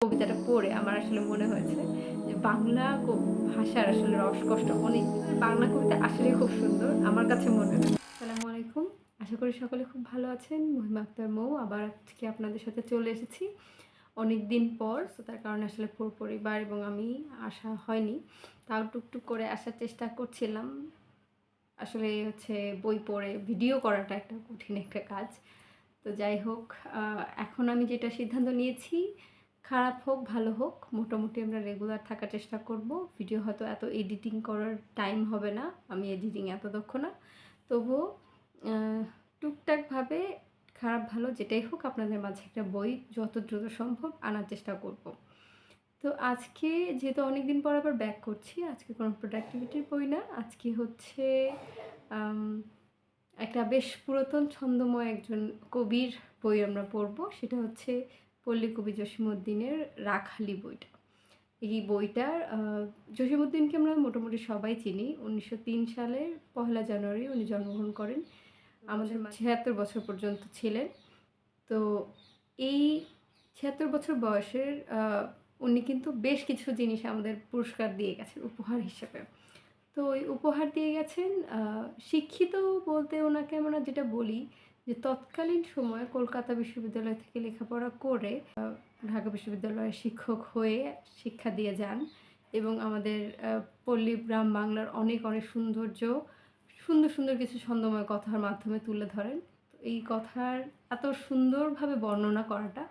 কবিতাটা পড়ে আমার আসলে মনে হয়েছে যে বাংলা ভাষার আসলে রসকষ্ট অনেক। বাংলা কবিতা আসলে খুব সুন্দর, আমার কাছে মনে হয়। আসসালামু আলাইকুম। আশা করি সকলে খুব ভালো আছেন। মহিমা আক্তার মৌ, আবার আজকে আপনাদের সাথে চলে এসেছি অনেক দিন পর, তো তার কারণে আসলে পুরো পরিবার এবং আমি আসা হয়নি। তাও টুকটুক করে আসার চেষ্টা করছিলাম। আসলে হচ্ছে বই পড়ে, ভিডিও করাটা একটা কঠিন একটা কাজ। তো যাই হোক এখন আমি যেটা সিদ্ধান্ত নিয়েছি খারাপ হোক, ভালো হোক, মোটামুটি আমরা রেগুলার থাকার চেষ্টা করব। ভিডিও হয়তো এত এডিটিং করার টাইম হবে না, আমি এডিটিং এত দক্ষ না। তবুও টুকটাকভাবে খারাপ, ভালো, যেটাই হোক আপনাদের মাঝে একটা বই যত দ্রুত সম্ভব আনার চেষ্টা করব। তো আজকে যেহেতু অনেক দিন পর আবার ব্যাক করছি, আজকে কোনো প্রোডাক্টিভিটির বই না, আজকে হচ্ছে একটা বেশ পুরাতন, ছন্দময় একজন কবির বই আমরা পড়ব, সেটা হচ্ছে পল্লী কবি জসীমউদ্দিনের রাখালি বইটা। এই বইটার আহ, জসীমউদ্দিনকে আমরা মোটামুটি সবাই চিনি। উনিশশো তিন সালের পহেলা জানুয়ারি উনি জন্মগ্রহণ করেন। আমাদের ছিয়াত্তর বছর পর্যন্ত ছিলেন। তো এই ছিয়াত্তর বছর বয়সের উনি কিন্তু বেশ কিছু জিনিস আমাদের পুরস্কার দিয়ে গেছেন উপহার হিসেবে। তো ওই উপহার দিয়ে গেছেন শিক্ষিত বলতে ওনাকে আমরা যেটা বলি যে তৎকালীন সময়ে কলকাতা বিশ্ববিদ্যালয় থেকে লেখাপড়া করে ঢাকা বিশ্ববিদ্যালয়ের শিক্ষক হয়ে শিক্ষা দিয়ে যান এবং আমাদের পল্লী গ্রাম বাংলার অনেক অনেক সৌন্দর্য, সুন্দর সুন্দর কিছু ছন্দময় কথার মাধ্যমে তুলে ধরেন। এই কথার এত সুন্দরভাবে বর্ণনা করাটা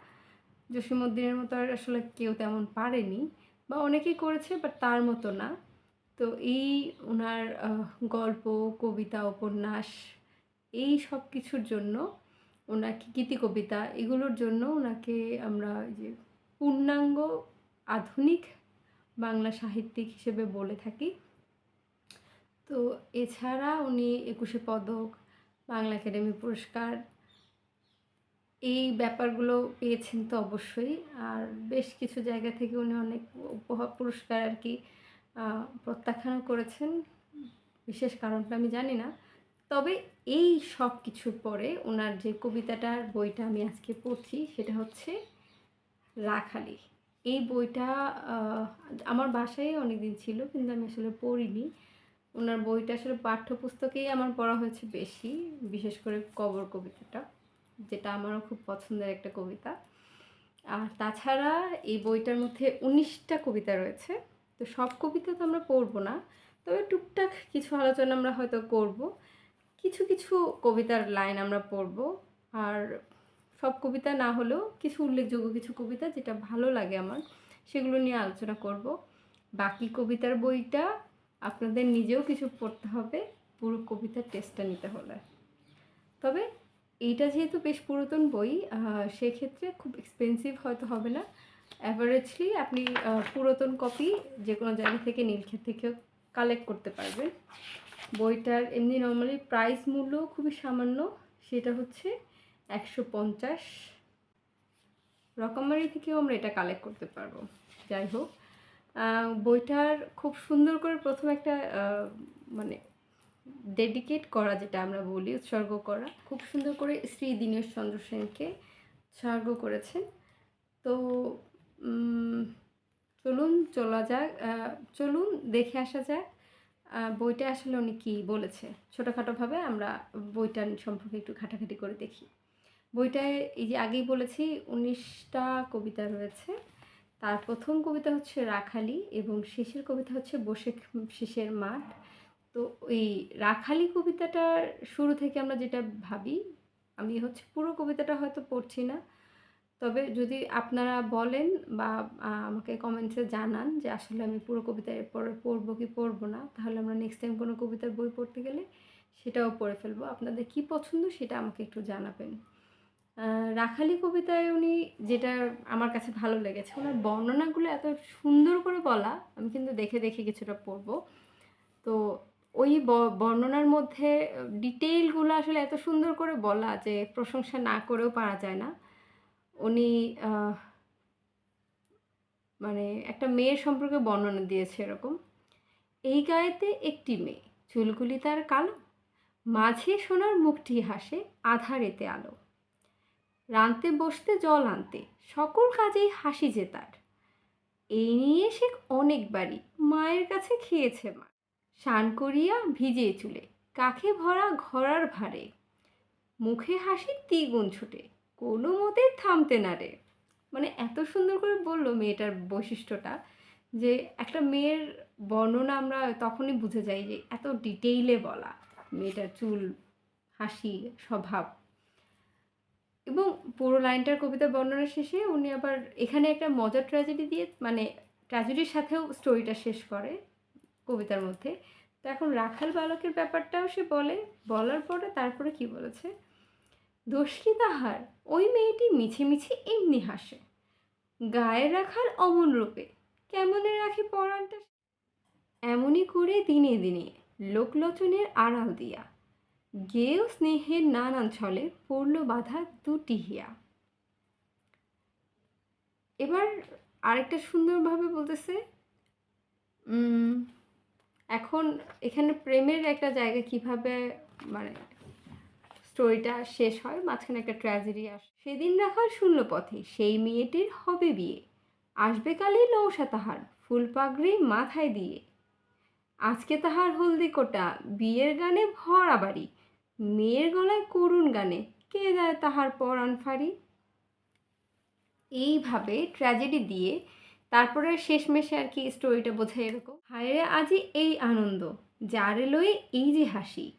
জসীমউদ্দিনের মতো আর আসলে কেউ তেমন পারেনি বা অনেকেই করেছে, বাট তার মতো না। তো এই ওনার গল্প, কবিতা, উপন্যাস এই সব কিছুর জন্য ওনাকে গীতি কবিতা এগুলোর জন্য ওনাকে আমরা যে পূর্ণাঙ্গ আধুনিক বাংলা সাহিত্যিক হিসেবে বলে থাকি। তো এছাড়া উনি একুশে পদক বাংলা একাডেমি পুরস্কার এই ব্যাপারগুলো পেয়েছেন তো অবশ্যই। আর বেশ কিছু জায়গা থেকে উনি অনেক উপহার পুরস্কার আর কি আহ, প্রত্যাখ্যানও করেছেন। বিশেষ কারণটা আমি জানি না। তবে এই সব কিছুর পরে ওনার যে কবিতাটার বইটা আমি আজকে পড়ছি, সেটা হচ্ছে রাখালি। এই বইটা আমার বাসায় অনেক দিন ছিল, কিন্তু আমি আসলে পড়িনি। ওনার বইটা আসলে পাঠ্যপুস্তকেই আমার পড়া হয়েছে বেশি, বিশেষ করে কবর কবিতাটা, যেটা আমারও খুব পছন্দের একটা কবিতা। আর তাছাড়া এই বইটার মধ্যে উনিশটা কবিতা রয়েছে, তো সব কবিতা তো আমরা পড়ব না, তবে টুকটাক কিছু আলোচনা আমরা হয়তো করব। কিছু কিছু কবিতার লাইন আমরা পড়ব। আর সব কবিতা না হলেও কিছু উল্লেখযোগ্য কিছু কবিতা যেটা ভালো লাগে আমার, সেগুলো নিয়ে আলোচনা করব। বাকি কবিতার বইটা আপনাদের নিজেও কিছু পড়তে হবে, পুরো কবিতার টেস্টটা নিতে হলে। তবে এইটা যেহেতু বেশ পুরাতন বই সেক্ষেত্রে খুব এক্সপেন্সিভ হয়তো হবে না। অ্যাভারেজলি আপনি পুরাতন কপি যে কোনো জায়গা থেকে নীলক্ষেত থেকেও কালেক্ট করতে পারবেন। বইটার এমনি নর্মালি প্রাইস মূল্য খুবই সামান্য, সেটা হচ্ছে একশো পঞ্চাশ। রকমারি থেকেও আমরা এটা কালেক্ট করতে পারব। যাই হোক বইটার খুব সুন্দর করে প্রথম একটা মানে ডেডিকেট করা যেটা আমরা বলি, উৎসর্গ করা। খুব সুন্দর করে শ্রী দীনেশ চন্দ্র সেনকে উৎসর্গ করেছেন। তো চলুন, চলা যাক চলুন, দেখে আসা যাক। বইটা আসলে উনি কী বলেছে? ছোটোখাটোভাবে আমরা বইটা সম্পর্কে একটু ঘাটাঘাটি করে দেখি। বইটায় এই যে আগেই বলেছি, উনিশটা কবিতা রয়েছে। তার প্রথম কবিতা হচ্ছে রাখালি এবং শেষের কবিতা হচ্ছে বসে শেষের মাঠ। তো ওই রাখালি কবিতাটার শুরু থেকে আমরা যেটা ভাবি, আমি হচ্ছে পুরো কবিতাটা হয়তো পড়ছি না। তবে যদি আপনারা বলেন বা আমাকে কমেন্টসে জানান যে আসলে আমি পুরো কবিতা এরপরে পড়ব কি পড়ব না, তাহলে আমরা নেক্সট টাইম কোনো কবিতার বই পড়তে গেলে সেটাও পড়ে ফেলব। আপনাদের কি পছন্দ সেটা আমাকে একটু জানাবেন। রাখালি কবিতায় উনি যেটা আমার কাছে ভালো লেগেছে, ওনার বর্ণনাগুলো এত সুন্দর করে বলা, আমি কিন্তু দেখে দেখে কিছুটা পড়ব। তো ওই বর্ণনার মধ্যে ডিটেইলগুলো আসলে এত সুন্দর করে বলা যে প্রশংসা না করেও পারা যায় না। উনি মানে একটা মেয়ের সম্পর্কে বর্ণনা দিয়েছে এরকম। এই গায়েতে একটি মেয়ে, চুলগুলি তার কালো, মাঝে সোনার মুখটি হাসে, আধারেতে আলো। রানতে বসতে জল আনতে, সকল কাজেই হাসি যে তার। এই নিয়ে সে অনেকবারই মায়ের কাছে খেয়েছে মা। স্নান করিয়া ভিজিয়ে চুলে, কাখে ভরা ঘরার ভারে মুখে হাসি দ্বিগুণ ছুটে। কোনো মতে থামতে না রে। মানে এত সুন্দর করে বলল মেয়েটার বৈশিষ্ট্যটা যে একটা মেয়ের বর্ণনা আমরা তখনই বুঝে যাই যে এত ডিটেইলে বলা, মেয়েটার চুল, হাসি, স্বভাব। এবং পুরো লাইনটার কবিতার বর্ণনা শেষে উনি আবার এখানে একটা মজার ট্র্যাজেডি দিয়ে মানে ট্র্যাজেডির সাথেও স্টোরিটা শেষ করে কবিতার মধ্যে। তো এখন রাখাল বালকের ব্যাপারটাও সে বলে, বলার পরে তারপরে কি বলেছে? দোষ তাহার? ওই মেয়েটি মিছে মিছে এমনি হাসে। গায়ে রাখার অমন রূপে কেমনে রাখে পরাণটা? এমনই করে দিনে দিনে লোকলোচনের আড়াল দিয়া গেও স্নেহের নানান ছলে পড়ল বাধা দুটি হিয়া। এবার আরেকটা সুন্দরভাবে বলতেছে এখন এখানে প্রেমের একটা জায়গা কীভাবে মানে স্টোরিটা শেষ হয়, মাঝখানে একটা ট্র্যাজেডি আসে। সেদিন রাখার শূন্য পথে, সেই মেয়েটির হবে বিয়ে। আসবে কালে নৌসা তাহার, ফুল পাগড়ি মাথায় দিয়ে। আজকে তাহার হলদি কোটা, বিয়ের গানে ভরা বাড়ি। মেয়ের গলায় করুণ গানে, কে দেয় তাহার পরাণ ফাড়ি এইভাবে ট্র্যাজেডি দিয়ে, তারপরে শেষমেশে আর কি স্টোরিটা বোঝায় এরকম। হায়রে আজি এই আনন্দ, যারে লয়ে এই যে হাসি।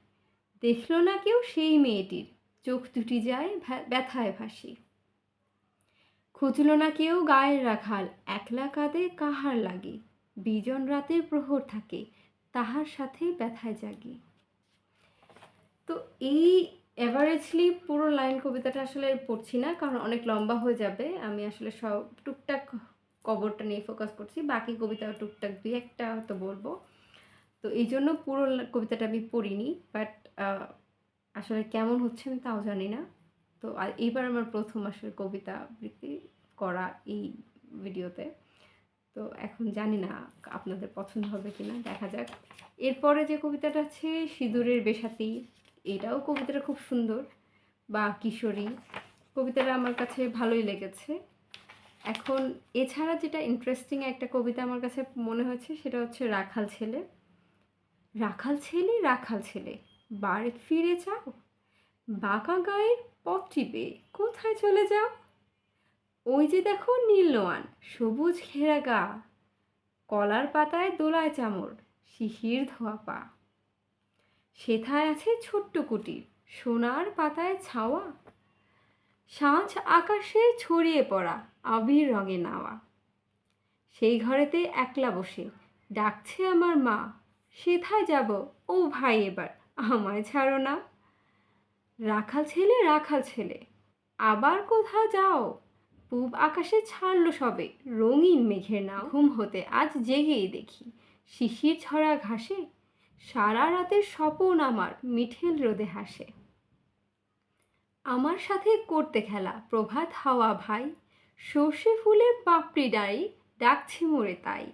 দেখল না কেউ সেই মেয়েটির। চোখ দুটি যায় ব্যথায় ভাসি। খুঁজল না কেউ গায়ের রাখাল, একলা কাঁদে কাহার লাগে। বিজন রাতের প্রহর থাকে, তাহার সাথে ব্যথায় জাগি। তো এই অ্যাভারেজলি পুরো লাইন কবিতাটা আসলে পড়ছি না, কারণ অনেক লম্বা হয়ে যাবে। আমি আসলে সব টুকটাক কবরটা নিয়ে ফোকাস করছি, বাকি কবিতা টুকটাক দুই একটা হয়তো বলব। তো এই জন্য পুরো কবিতাটা আমি পড়িনি বাট আসলে কেমন হচ্ছে আমি তাও জানি না। তো এইবার আমার প্রথম আসলে কবিতা আবৃত্তি করা এই ভিডিওতে। তো এখন জানি না আপনাদের পছন্দ হবে কি না দেখা যাক। এরপরে যে কবিতাটা আছে, সিঁদুরের বেশাতি, এটাও কবিতাটা খুব সুন্দর, বা কিশোরী, কবিতাটা আমার কাছে ভালোই লেগেছে। এখন এছাড়া যেটা ইন্টারেস্টিং একটা কবিতা আমার কাছে মনে হয়েছে, সেটা হচ্ছে রাখাল ছেলে। রাখাল ছেলে রাখাল ছেলে। বাড়ি ফিরে যাও। বাঁকা গায়ের পথ টিপে কোথায় চলে যাও? ওই যে দেখো নীল নোয়ান, সবুজ ঘেরা গা। কলার পাতায় দোলায় চামড় শিশির ধোয়া পা। সেথায় আছে ছোট্ট কুটির, সোনার পাতায় ছাওয়া। সাঁঝ আকাশে ছড়িয়ে পড়া, আবির রঙে নাওয়া। সেই ঘরেতে একলা বসে, ডাকছে আমার মা। সেথায় যাব? ও ভাই এবার, আমায় ছাড়ো না। রাখাল ছেলে রাখাল ছেলে, আবার কোথা যাও? পূব আকাশে ছাড়লো সবে, রঙিন মেঘের নাও। ঘুম হতে আজ জেগেই দেখি, শিশির ছড়া ঘাসে, সারা রাতের স্বপন আমার মিঠেল রোদে হাসে। আমার সাথে করতে খেলা, প্রভাত হাওয়া ভাই, সর্ষে ফুলের পাপড়ি ডাই, ডাকছে মোরে তাই।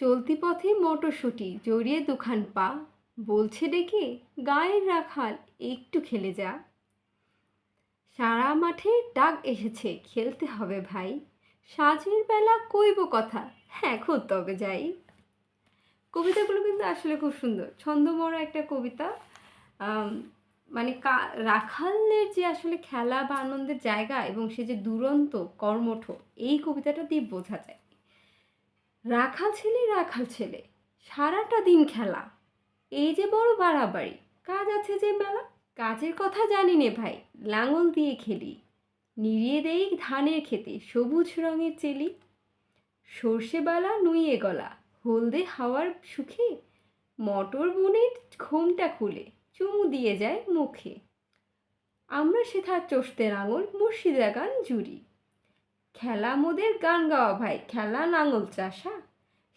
চলতি পথে মটরশুঁটি জড়িয়ে দুখান পা। বলছে ডেকে, গায়ের রাখাল, একটু খেলে যা। সারা মাঠে ডাক এসেছে, খেলতে হবে ভাই। সাজের বেলা কইব কথা, এখন তবে যাই। কবিতাগুলো কিন্তু আসলে খুব সুন্দর। ছন্দময় একটা কবিতা। মানে কা, রাখালের যে আসলে খেলা বা আনন্দের জায়গা এবং সে যে দুরন্ত, কর্মঠ, এই কবিতাটা দিয়ে বোঝা যায়। রাখাল ছেলে রাখাল ছেলে। সারাটা দিন খেলা। এই যে বড় বাড়াবাড়ি, কাজ আছে যে বেলা। কাজের কথা জানি নে ভাই, লাঙল দিয়ে খেলি। নিড়িয়ে দেই ধানের খেতে সবুজ রঙের চেলি। সর্ষেবালা নুইয়ে গলা, হলদে হাওয়ার সুখে। মটর বনের ঘোমটা খুলে, চুমু দিয়ে যায় মুখে। আমরা সেথা চষতে আঙুল মুর্শিদা গান জুড়ি। খেলা মোদের গান গাওয়া ভাই, খেলা নাঙল চাষা।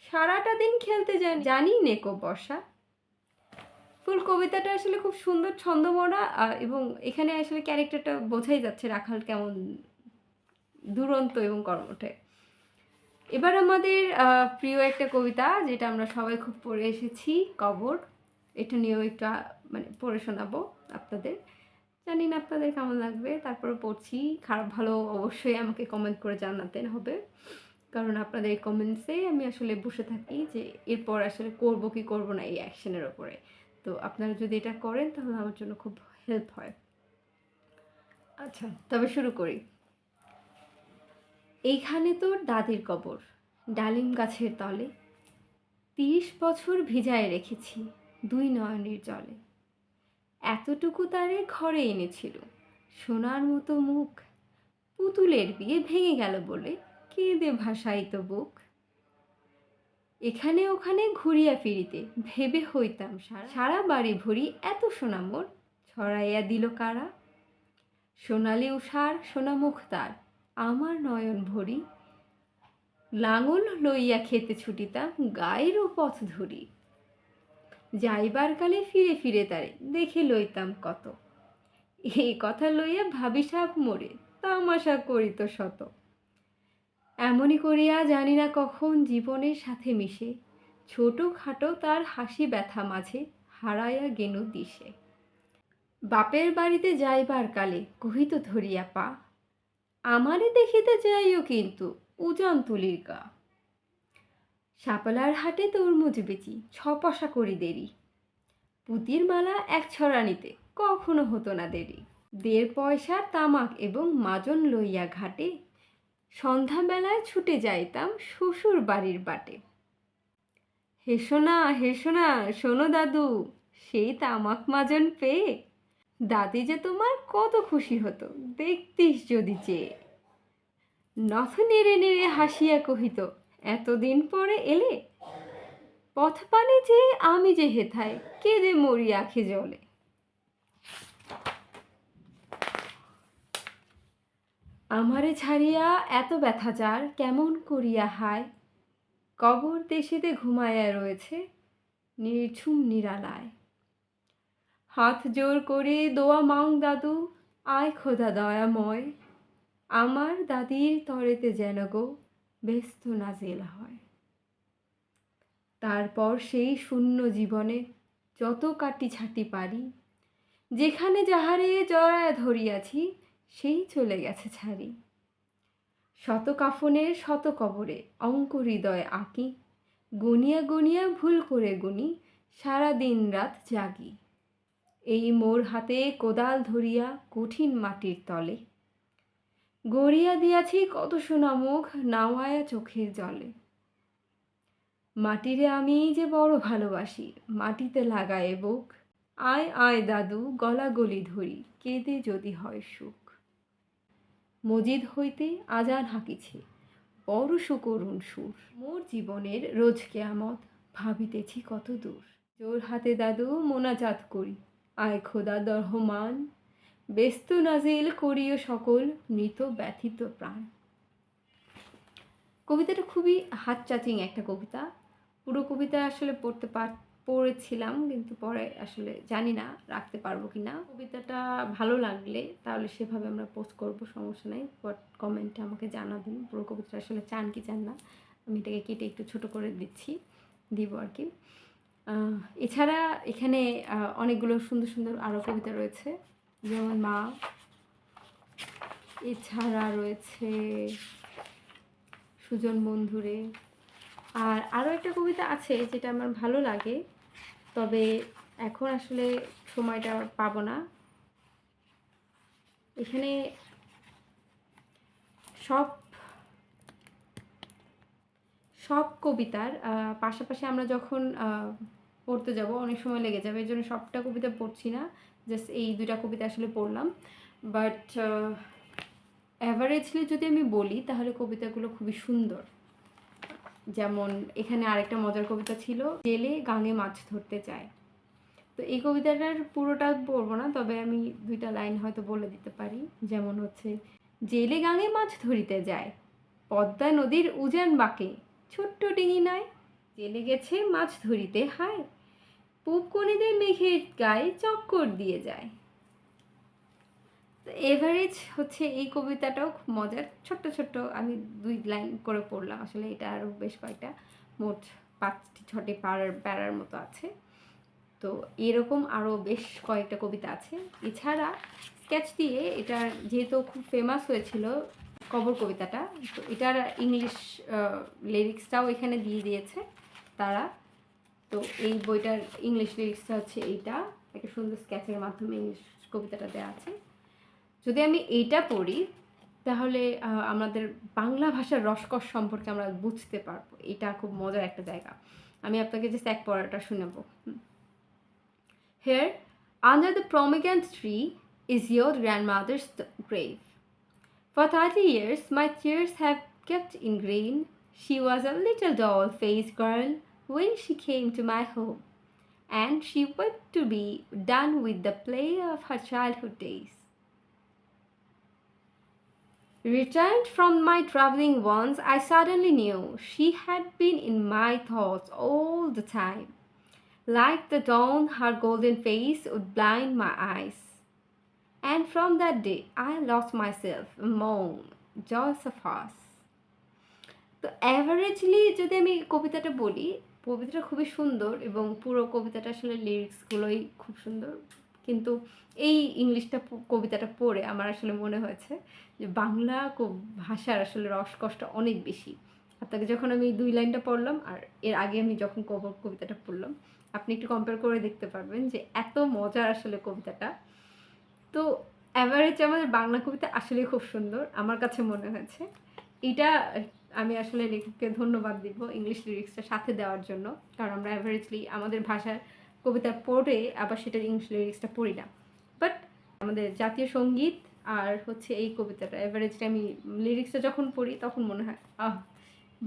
সারাটা দিন খেলতে জানি জানি নেকো বসা ফুল কবিতাটা আসলে খুব সুন্দর ছন্দমরা এবং এখানে আসলে ক্যারেক্টারটা বোঝাই যাচ্ছে রাখাল কেমন দুরন্ত এবং কর্মঠে এবার আমাদের প্রিয় একটা কবিতা যেটা আমরা সবাই খুব পড়ে এসেছি, কবর। এটা নিয়েও একটু মানে পড়ে শোনাবো আপনাদের। জানি না আপনাদের কেমন লাগবে তারপরে পড়ছি। খারাপ ভালো অবশ্যই আমাকে কমেন্ট করে জানাতে হবে। কারণ আপনাদের এই কমেন্টসেই আমি আসলে বসে থাকি যে এরপর আসলে করব কি করব না এই অ্যাকশনের ওপরে তো আপনারা যদি এটা করেন তাহলে আমার জন্য খুব হেল্প হয়। আচ্ছা। তবে শুরু করি। এইখানে তো দাদির কবর ডালিম গাছের তলে। তিরিশ বছর ভিজায় রেখেছি দুই নয়নের জলে। এতটুকু তারে ঘরে এনেছিল। সোনার মতো মুখ। পুতুলের বিয়ে ভেঙে গেল বলে কেঁদে ভাসাইত বুক। এখানে ওখানে ঘুরিয়া ফিরিতে ভেবে হইতাম সারা। সারা বাড়ি ভরি এত সোনা মোর ছড়াইয়া দিল কারা? সোনালি উষার সোনামুখ তার। আমার নয়ন ভরি। লাঙল লইয়া খেতে ছুটিতাম গায়েরও পথ ধরি। যাইবার কালে ফিরে ফিরে তারে, দেখে লইতাম কত। এই কথা লইয়া ভাবি সাপ মোরে, তামাশা করিত শত। এমনই করিয়া জানি না কখন জীবনের সাথে মিশে। ছোট খাটো তার হাসি ব্যথা মাঝে হারাইয়া গেনু দিশে। বাপের বাড়িতে যাইবার কালে কহিত ধরিয়া পা, আমারে দেখিতে যাইও কিন্তু উজান তুলির গা। শাপলার হাটে তরমুজ বেচি, ছ পয়সা করি দেরি। পুতির মালা এক ছড়ানিতে কখনো হতো না দেরি। দেড় পয়সার তামাক এবং মাজন লইয়া ঘাটে সন্ধ্যাবেলায় ছুটে যাইতাম শ্বশুর বাড়ির বাটে। হেসো না হেসো না শোনো দাদু, সেই তামাক মাজন পেয়ে দাদি যে তোমার কত খুশি হতো, দেখতিস যদি চেয়ে। নথ নেড়ে নেড়ে হাসিয়া কহিত এতদিন পরে এলে? পথ পানে যে আমি যে হেথায় কেঁদে মরি আখে জলে আমারে ছাড়িয়া এত ব্যথা যার, কেমন করিয়া হায়? কবর দেশেতে ঘুমায়া রয়েছে, নির্ঝুম নিরালায়। হাত জোর করে দোয়া মাং দাদু, আয় খোদা দয়াময়। আমার দাদির তরেতে যেন গো ব্যস্ত নাজেল হয়। তারপর সেই শূন্য জীবনে যত কাটি ছাটি পারি, যেখানে যাহারে জড়ায় ধরিয়াছি, সেই চলে গেছে ছাড়ি। শত কাফনের শত কবরে অঙ্ক হৃদয় আঁকি, গনিয়া গনিয়া ভুল করে গুনি সারা দিন রাত জাগি। এই মোর হাতে কোদাল ধরিয়া কঠিন মাটির তলে গড়িয়া দিয়াছি কত সোনা মুখ নাওয়ায়া চোখের জলে। মাটিরে আমি যে বড় ভালোবাসি, মাটিতে লাগায় বুক। আয় আয় দাদু গলা গলি ধরি, কেঁদে যদি হয় সুখ। মজিদ হইতে আজান হাঁকিছে, বড় সুকরুণ সুর। মোর জীবনের রোজ কেয়ামত, ভাবিতেছি কত দূর। জোর হাতে দাদু মোনাজাত করি, আয় খোদা দরহমান। ব্যস্ত নাজিল করিও সকল মৃত ব্যথিত প্রাণ। কবিতাটা খুবই হাত চাচিং একটা কবিতা। পুরো কবিতা আসলে পড়তে পার, পড়েছিলাম, কিন্তু পরে আসলে জানি না রাখতে পারব কি না কবিতাটা ভালো লাগলে তাহলে সেভাবে আমরা পোস্ট করব, সমস্যা নেই। বাট কমেন্টে আমাকে জানাবেন, পুরো কবিতাটা আসলে চান কি চান না। আমি এটাকে কেটে একটু ছোট করে দিচ্ছি, দিব আর কি। এছাড়া এখানে অনেকগুলো সুন্দর সুন্দর আরও কবিতা রয়েছে। যেমন মা। এছাড়া রয়েছে সুজন বন্ধুরে। আর আরও একটা কবিতা আছে যেটা আমার ভালো লাগে, তবে এখন আসলে সময়টা পাবো না। এখানে সব সব কবিতার পাশাপাশি আমরা যখন পড়তে যাব, অনেক সময় লেগে যাবে এই জন্য সবটা কবিতা পড়ছি না। জাস্ট এই দুটা কবিতা আসলে পড়লাম। বাট অ্যাভারেজলি যদি আমি বলি, তাহলে কবিতাগুলো খুবই সুন্দর। যেমন এখানে আরেকটা মজার কবিতা ছিল, জেলে গাঙে মাছ ধরতে চায়। তো এই কবিতাটার পুরোটা পড়ব না, তবে আমি দুইটা লাইন হয়তো বলে দিতে পারি। যেমন হচ্ছে, জেলে গাঙে মাছ ধরিতে যায়, পদ্মা নদীর উজান বাঁকে। ছোট্ট ডিঙি নাই, জেলে গেছে মাছ ধরিতে হায়। পূব মেঘের গায়ে চক্কর দিয়ে যায়। এভারেজ হচ্ছে এই কবিতাটাও খুব মজার। ছোট্ট ছোট্ট আমি দুই লাইন করে পড়লাম। আসলে এটা আরও বেশ কয়েকটা, মোট পাঁচটি, ছটি পাড়ার, প্যারার মতো আছে। তো এরকম আরও বেশ কয়েকটা কবিতা আছে। এছাড়া স্কেচ দিয়ে এটা যেহেতু খুব ফেমাস হয়েছিল কবর কবিতাটা, তো এটার ইংলিশ লিরিক্সটাও এখানে দিয়ে দিয়েছে তারা। তো এই বইটার ইংলিশ লিরিক্সটা হচ্ছে এইটা। একটা সুন্দর স্কেচের মাধ্যমে ইংলিশ কবিতাটা দেওয়া আছে। যদি আমি এইটা পড়ি তাহলে আমাদের বাংলা ভাষার রসকস সম্পর্কে আমরা বুঝতে পারব। এটা খুব মজার একটা জায়গা। আমি আপনাকে জাস্ট এক পড়াটা শোনাবো। Here under the pomegranate tree is your grandmother's grave. For 30 years, my have have kept ingrained. She was a little doll face girl. when she came to my home, and she went to be done with the play of her childhood days. Returned from my traveling once, I suddenly knew she had been in my thoughts all the time. Like the dawn, her golden face would blind my eyes. And from that day, I lost myself among joys of us. তো averagely যদি আমি কবিতাটা বলি কবিতাটা খুবই সুন্দর এবং পুরো কবিতাটা আসলে লিরিক্সগুলোই খুব সুন্দর। কিন্তু এই ইংলিশটা কবিতাটা পড়ে আমার আসলে মনে হয়েছে যে বাংলা ভাষার আসলে রসকষ্ট অনেক বেশি। আপনাকে যখন আমি দুই লাইনটা পড়লাম আর এর আগে আমি যখন কবিতাটা পড়লাম, আপনি একটু কম্পেয়ার করে দেখতে পারবেন যে এত মজার আসলে কবিতাটা। তো অ্যাভারেজ আমাদের বাংলা কবিতা আসলে খুব সুন্দর, আমার কাছে মনে হয়েছে। এটা আমি আসলে লেখককে ধন্যবাদ দিব ইংলিশ লিরিক্সটা সাথে দেওয়ার জন্য, কারণ আমরা অ্যাভারেজলি আমাদের ভাষার কবিতা পড়ে আবার সেটার ইংলিশ লিরিক্সটা পড়ি না। বাট আমাদের জাতীয় সংগীত আর হচ্ছে এই কবিতাটা অ্যাভারেজটা আমি লিরিক্সটা যখন পড়ি তখন মনে হয়, আহ,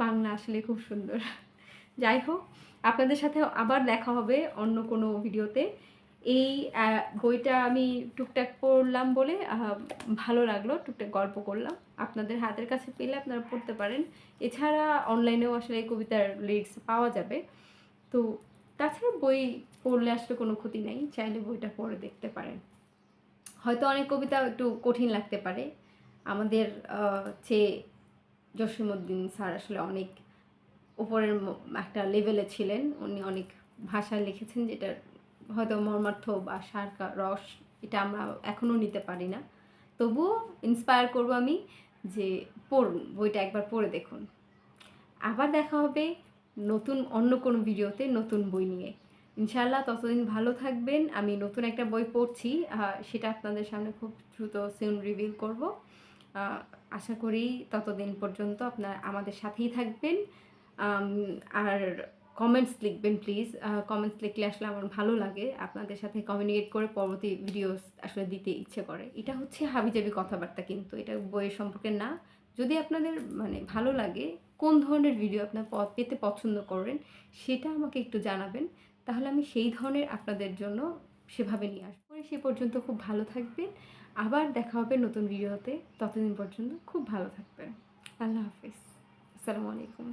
বাংলা আসলে খুব সুন্দর। যাই হোক, আপনাদের সাথে আবার দেখা হবে অন্য কোনো ভিডিওতে এই বইটা আমি টুকটাক পড়লাম বলে ভালো লাগল, টুকটাক গল্প করলাম। আপনাদের হাতের কাছে পেলে আপনারা পড়তে পারেন। এছাড়া অনলাইনেও আসলে এই কবিতার লিরিক্স পাওয়া যাবে। তো তাছাড়া বই পড়লে আসলে কোনো ক্ষতি নেই, চাইলে বইটা পড়ে দেখতে পারেন। হয়তো অনেক কবিতা একটু কঠিন লাগতে পারে। আমাদের চেয়ে জসিমউদ্দিন স্যার আসলে অনেক উপরের একটা লেভেলে ছিলেন। উনি অনেক ভাষা লিখেছেন, যেটার হয়তো মর্মার্থ বা সার রস, এটা আমরা এখনও নিতে পারি না। তবুও ইন্সপায়ার করব আমি যে পড়ুন, বইটা একবার পড়ে দেখুন। আবার দেখা হবে নতুন অন্য কোনো ভিডিওতে নতুন বই নিয়ে। ইনশাআল্লাহ ততদিন ভালো থাকবেন। আমি নতুন একটা বই পড়ছি সেটা আপনাদের সামনে খুব দ্রুত সিউন রিভিল করব। আশা করি ততদিন পর্যন্ত আপনার আমাদের সাথেই থাকবেন। আর কমেন্টস লিখবেন প্লিজ কমেন্টস লিখলে আসলে আমার ভালো লাগে। আপনাদের সাথে কমিউনিকেট করে পরবর্তী ভিডিওস আসলে দিতে ইচ্ছে করে। এটা হচ্ছে হাবিজাবি কথাবার্তা কিন্তু। এটা বইয়ের সম্পর্কে না। যদি আপনাদের মানে ভালো লাগে কোন ধরনের ভিডিও আপনার পেতে পছন্দ করেন, সেটা আমাকে একটু জানাবেন। তাহলে আমি সেই ধরনের আপনাদের জন্য সেভাবে নিয়ে আসব। সে পর্যন্ত খুব ভালো থাকবেন। আবার দেখা হবে নতুন ভিডিওতে ততদিন পর্যন্ত খুব ভালো থাকবেন। আল্লাহ হাফিজ। আসসালামু আলাইকুম।